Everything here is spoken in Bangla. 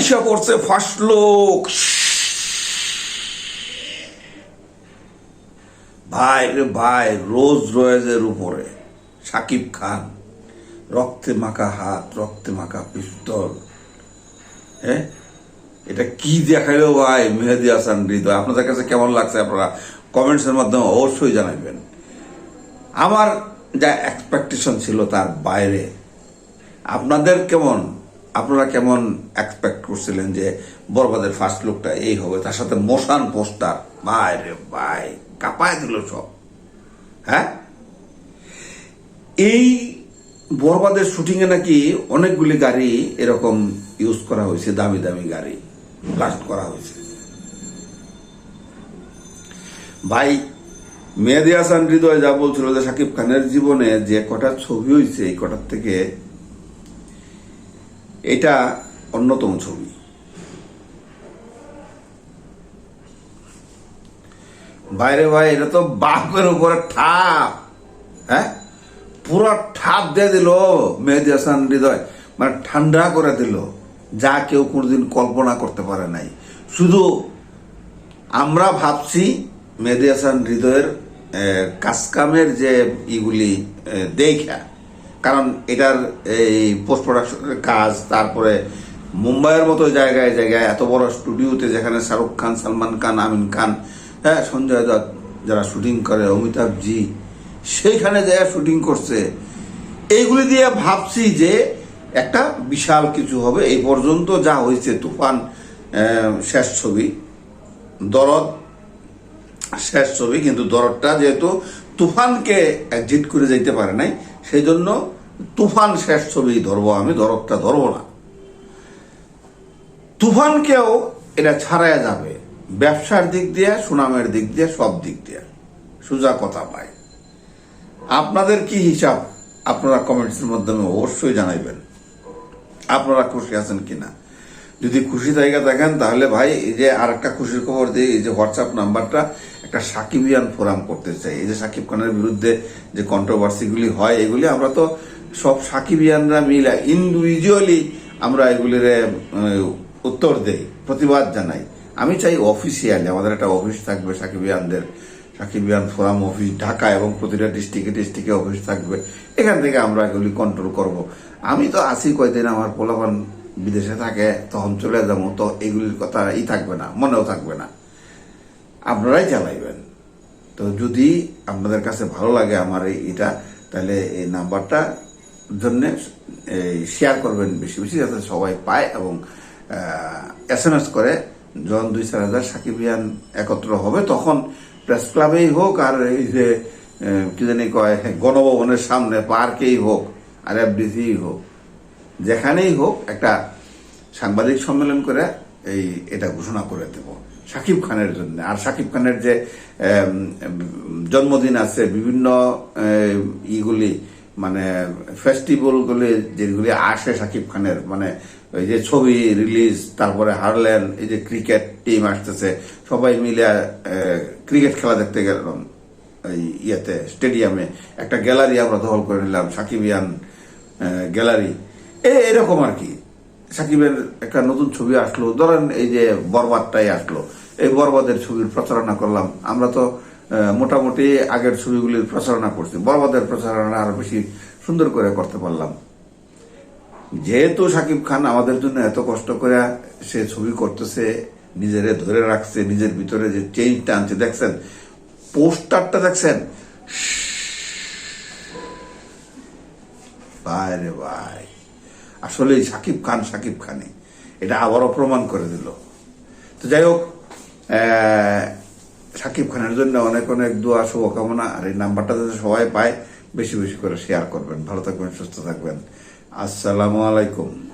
আইসা পড়ছে ফার্স্ট লোক। ভাই রে ভাই, রোজ রয়েজের উপরে। সাকিব খান, রক্তে মাখা হাত, রক্তে মাখা পিস্তল। হ্যাঁ এটা কি দেখাইলো ভাই, মেহেদি হাসান হৃদয়? আপনাদের কাছে কেমন লাগছে আপনারা কমেন্টসের মাধ্যমে অবশ্যই জানাবেন আমার যা এক্সপেকটেশন ছিল তার বাইরে। আপনাদের কেমন? আপনারা কেমন এক্সপেক্ট করছিলেন যে বরবাদের ফার্স্ট লুকটা এই হবে? তার সাথে মোশান পোস্টার। ভাই রে ভাই, কাঁপায় দিল সব। হ্যাঁ? এই বরবাদের শুটিংয়ে নাকি অনেকগুলি গাড়ি এরকম ইউজ করা হয়েছে, দামি দামি গাড়ি ব্লাস্ট করা হয়েছে। ভাই, মেহেদি হাসান হৃদয় যা বলছিল যে সাকিব খানের জীবনে যে কটা ছবি হয়েছে, এই কটার থেকে এটা অন্যতম ছবি। বাইরে ভাই, এটা তো বাপের উপরে ঠাপ হ্যাঁ? পুরো ঠাপ দিয়ে দিল মেহেদি হাসান হৃদয় মানে ঠান্ডা করে দিল। যা কেউ কোনোদিন কল্পনা করতে পারে নাই। শুধু আমরা ভাবছি মেহেদি হাসান হৃদয়ের কাজকামের যে ইগুলি দেখা। কারণ এটার এই পোস্ট প্রোডাকশনের কাজ, তারপরে মুম্বাইয়ের মতো জায়গায় জায়গায় এত বড় স্টুডিওতে যেখানে শাহরুখ খান, সালমান খান, আমিন খান হ্যাঁ সঞ্জয় দত্ত যারা শুটিং করে, অমিতাভ জি, সেইখানে যারা শুটিং করছে, এইগুলি দিয়ে ভাবছি যে একটা বিশাল কিছু হবে। এই পর্যন্ত যা হয়েছে, তুফান শেষ ছবি, দরদ, শেষ ছবি, কিন্তু দরদটা যেহেতু তুফানকে এক্সিট করে যাইতে পারে নাই সেই জন্য তুফান শেষ ছবি ধরবো, আমি দরদটা ধরবো না। তুফানকেও এটা ছাড়াইয়া যাবে। ব্যবসার দিক দিয়ে, সুনামের দিক দিয়ে, সব দিক দিয়ে। সোজা কথা পাই আপনাদের কি হিসাব? আপনারা কমেন্টসের মাধ্যমে অবশ্যই জানাইবেন। আপনারা খুশি আছেন কিনা? যদি খুশি জায়গা দেখেন, তাহলে ভাই এই যে আর একটা খুশির খবর দিয়ে এই যে হোয়াটসঅ্যাপ নাম্বারটা একটা সাকিবিয়ান ফোরাম করতে চাই। এই যে সাকিব খানের বিরুদ্ধে যে কন্ট্রোভার্সিগুলি হয়, এগুলি আমরা তো সব সাকিবিয়ানরা মিলে ইন্ডিভিজুয়ালি আমরা এগুলির উত্তর দেই, প্রতিবাদ জানাই। আমি চাই অফিসিয়ালি আমাদের একটা অফিস থাকবে সাকিবিয়ানদের সাকিবিয়ান ফোরাম অফিস ঢাকা এবং প্রতিটা ডিস্ট্রিক্টে ডিস্ট্রিক্টে অফিস থাকবে। এখান থেকে আমরা এগুলি কন্ট্রোল করব। আমি তো আছি কয়দিন আমার পোলাপান বিদেশে থাকে, তখন চলে যাব, তো এগুলির কথা ই থাকবে না, মনেও থাকবে না। আপনারাই চালাইবেন। তো যদি আপনাদের কাছে ভালো লাগে আমার এটা তাহলে এই নাম্বারটা জন্য শেয়ার করবেন বেশি বেশি, যাতে সবাই পায় এবং এস এম এস করে যখন দুই চার হাজার সাকিবিয়ান একত্র হবে, তখন প্রেস ক্লাবেই হোক আর এই যে কি জানি কয়, গণভবনের সামনে, পার্কেই হোক, আর এফডিসি হোক। যেখানেই হোক একটা সাংবাদিক সম্মেলন করে এই এটা ঘোষণা করে দেব। সাকিব খানের জন্য। আর সাকিব খানের যে জন্মদিন আছে, বিভিন্ন ইগুলি মানে ফেস্টিভ্যালগুলি যেগুলি আসে সাকিব খানের মানে ওই যে ছবি রিলিজ, তারপরে হারলেন, এই যে ক্রিকেট টিম আসতেছে, সবাই মিলে ক্রিকেট খেলা দেখতে গেলাম, এই ইয়েতে, স্টেডিয়ামে। একটা গ্যালারি আমরা দখল করে নিলাম সাকিবিয়ান গ্যালারি। এরকম আর কি। সাকিবের একটা নতুন ছবি আসলো। ধরেন এই যে বরবাদটাই আসলো। এই বরবাদের ছবির প্রচারণা করলাম। আমরা তো মোটামুটি আগের ছবিগুলির প্রচারণা করছি। বরবাদের প্রচারণা আরও বেশি সুন্দর করে করতে পারলাম। যেহেতু সাকিব খান আমাদের জন্য এত কষ্ট করে সে ছবি করতেছে, নিজেরে ধরে রাখছে, নিজের ভিতরে যে চেঞ্জটা আনছে, দেখছেন? পোস্টারটা দেখছেন? ভাই রে ভাই আসলে সাকিব খান, সাকিব খানে এটা আবারও প্রমাণ করে দিল। তো যাই হোক সাকিব খানের জন্য অনেক অনেক দোয়া, শুভকামনা, আর এই নাম্বারটা যাতে সবাই পায়, বেশি বেশি করে শেয়ার করবেন। ভালো থাকবেন, সুস্থ থাকবেন। আসসালামু আলাইকুম।